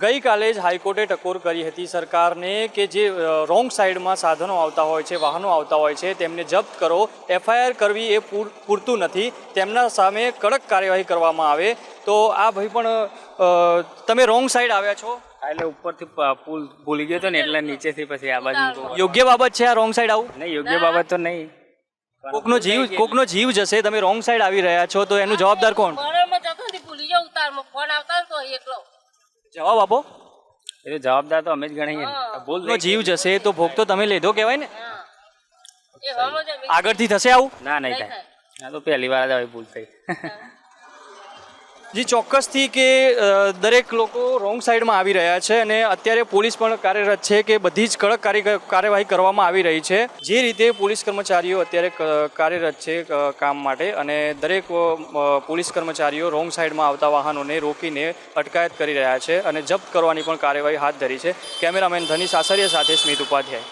ગઈકાલે જ હાઈકોર્ટે ટકોર કરી હતી સરકારને કે જે રોંગ સાઈડમાં સાધનો આવતા હોય છે વાહનો આવતા હોય છે તેમને જપ્ત કરો. એફઆઈઆર કરવી એ પૂર- પૂરતું નથી. તેમના સામે કડક કાર્યવાહી કરવામાં આવે. તો આ ભાઈ પણ તમે રોંગ સાઈડ આવ્યા છો? એટલે ઉપરથી પુલ ભૂલી ગયો હતો ને એટલે નીચેથી પછી આ બાજુ યોગ્ય બાબત છે આ રોંગ સાઈડ આવું? નહીં યોગ્ય બાબત તો નહીં. કોકનો જીવ કોકનો જીવ જશે તમે રોંગ સાઈડ આવી રહ્યા છો તો એનું જવાબદાર કોણ? ભૂલી જાઉં ફોન આવતા તો એકલો. જવાબ આપો. એ તો જવાબદાર તો અમે જ ગણીએ ને. ભૂલ જીવ જશે તો ભોગ તો તમે લીધો કહેવાય ને. આગળથી થશે આવું? ના નહીં થાય. ના તો પહેલી વાર જ આવી ભૂલ થઈ. જે, ચોક્કસથી કે દરેક લોકો રોંગ સાઈડમાં આવી રહ્યા છે અને અત્યારે પોલીસ પણ કાર્યરત છે કે બધી જ કડક કાર્ય- કાર્યવાહી કરવામાં આવી રહી છે. જે રીતે પોલીસ કર્મચારીઓ અત્યારે કાર્યરત છે કામ માટે અને દરેક પોલીસ કર્મચારીઓ રોંગ સાઈડમાં આવતા વાહનોને રોકીને અટકાયત કરી રહ્યા છે અને જપ્ત કરવાની પણ કાર્યવાહી હાથ ધરી છે. કેમેરામેન ધની સાસરિયા સાથે સ્મિત ઉપાધ્યાય.